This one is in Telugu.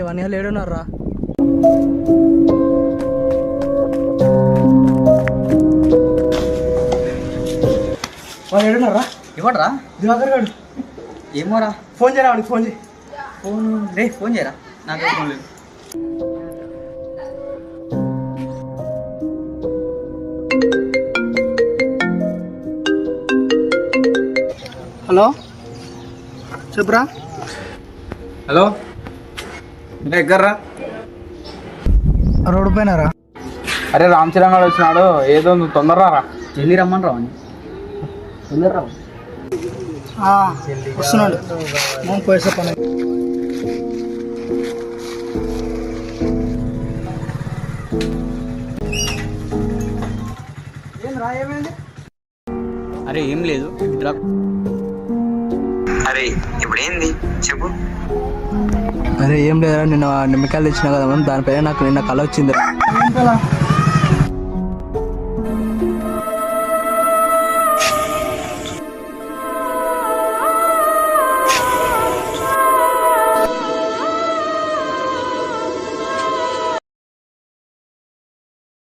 అని లేడున్నారా వాళ్ళు ఏడున్నారా ఇవ్వడరా? దివాకర్ గారు ఏమోరా? ఫోన్ చేయరా వాడికి ఫోన్ చేయి. ఫోన్? రే ఫోన్ చేయరా? నాకు ఫోన్ లేదు. హలో? చెప్పురా. హలో? ఎగ్గర్రా రోడ్డు పైనరా అరే రామ్ చరణ్ గారు వచ్చినాడు. ఏదో నువ్వు తొందరరా రా జల్దీ రమ్మని తొందర రావు వస్తున్నాడు. మనం పోయేసే పని. అరే ఏం లేదు. ఇట్లా అరే ఇప్పుడు ఏంది చెప్పు. అరే ఏం లేదురా నిన్న నిమ్మకాయలు ఇచ్చిన కదా మనం దానిపైన నాకు నిన్న కళ వచ్చింది